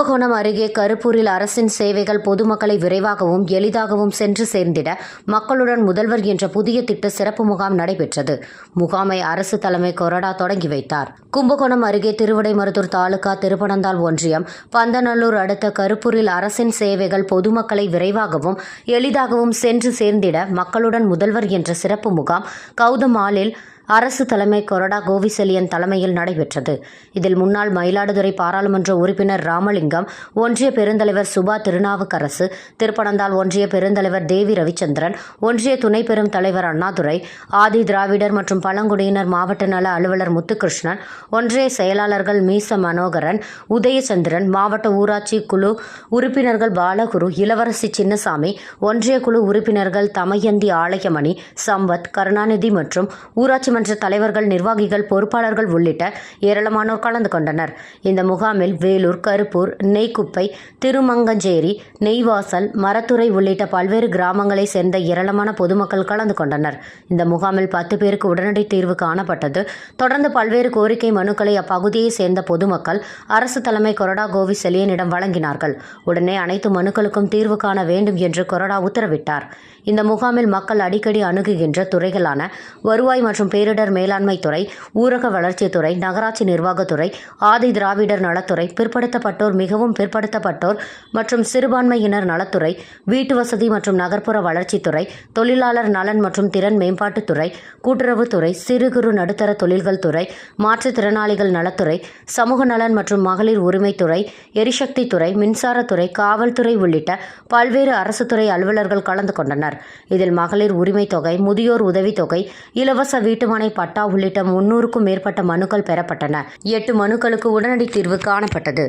கும்பகோணம் அருகே கருப்பூரில் அரசின் சேவைகள் பொதுமக்களை விரைவாகவும் எளிதாகவும் சென்று சேர்ந்திட மக்களுடன் முதல்வர் என்ற புதிய திட்ட சிறப்பு முகாம் நடைபெற்றது. முகாமை அரசு தலைமை கொறடா தொடங்கி வைத்தார். கும்பகோணம் அருகே திருவிடைமருதூர் தாலுகா திருப்பனந்தாள் ஒன்றியம் பந்தநல்லூர் அடுத்த கருப்பூரில் அரசின் சேவைகள் பொதுமக்களை விரைவாகவும் எளிதாகவும் சென்று சேர்ந்திட மக்களுடன் முதல்வர் என்ற சிறப்பு முகாம் கௌதமாலில் அரசு தலைமை கொறடா கோவிசலியன் தலைமையில் நடைபெற்றது. இதில் முன்னாள் மயிலாடுதுறை பாராளுமன்ற உறுப்பினர் ராமலிங்கம் ஒன்றிய பெருந்தலைவர் சுபா திருநாவுக்கரசு திருப்பனந்தாள் ஒன்றிய பெருந்தலைவர் தேவி ரவிச்சந்திரன் ஒன்றிய துணை பெரும் தலைவர் அண்ணாதுரை ஆதி திராவிடர் மற்றும் பழங்குடியினர் மாவட்ட நல அலுவலர் முத்துகிருஷ்ணன் ஒன்றிய செயலாளர்கள் மீச மனோகரன் உதயச்சந்திரன் மாவட்ட ஊராட்சி குழு உறுப்பினர்கள் பாலகுரு இளவரசி சின்னசாமி ஒன்றிய குழு உறுப்பினர்கள் தமயந்தி ஆலயமணி சம்பத் கருணாநிதி மற்றும் ஊராட்சி சட்டமன்ற தலைவர்கள் நிர்வாகிகள் பொறுப்பாளர்கள் உள்ளிட்ட ஏராளமானோர் கலந்து கொண்டனர். இந்த முகாமில் வேலூர் கருப்பூர் நெய்க்குப்பை திருமங்கஞ்சேரி நெய்வாசல் மரத்துறை உள்ளிட்ட பல்வேறு கிராமங்களை சேர்ந்த ஏராளமான பொதுமக்கள் கலந்து கொண்டனர். இந்த முகாமில் பத்து பேருக்கு உடனடி தீர்வு காணப்பட்டது. தொடர்ந்து பல்வேறு கோரிக்கை மனுக்களை அப்பகுதியை சேர்ந்த பொதுமக்கள் அரசு தலைமை கொறடா கோவி செலியனிடம் வழங்கினார்கள். உடனே அனைத்து மனுக்களுக்கும் தீர்வு காண வேண்டும் என்று கொறடா உத்தரவிட்டார். இந்த முகாமில் மக்கள் அடிக்கடி அணுகுகின்ற துறைகளான வருவாய் மற்றும் பேரிடர் மேலாண்மை துறை ஊரக வளர்ச்சித்துறை நகராட்சி நிர்வாகத்துறை ஆதி திராவிடர் நலத்துறை பிற்படுத்தப்பட்டோர் மிகவும் பிற்படுத்தப்பட்டோர் மற்றும் சிறுபான்மையினர் நலத்துறை வீட்டு வசதி மற்றும் நகர்ப்புற வளர்ச்சித்துறை தொழிலாளர் நலன் மற்றும் திறன் மேம்பாட்டுத்துறை கூட்டுறவுத்துறை சிறு குறு நடுத்தர தொழில்கள் துறை மாற்றுத்திறனாளிகள் நலத்துறை சமூக நலன் மற்றும் மகளிர் உரிமைத்துறை எரிசக்தி துறை மின்சாரத்துறை காவல்துறை உள்ளிட்ட பல்வேறு அரசு துறை அலுவலர்கள் கலந்து கொண்டனர். இதில் மகளிர் உரிமை தொகை முதியோர் உதவித்தொகை இலவச வீட்டு வீட்டுமனை பட்டா உள்ளிட்ட முன்னூறுக்கும் மேற்பட்ட மனுக்கள் பெறப்பட்டன. எட்டு மனுக்களுக்கு உடனடி தீர்வு காணப்பட்டது.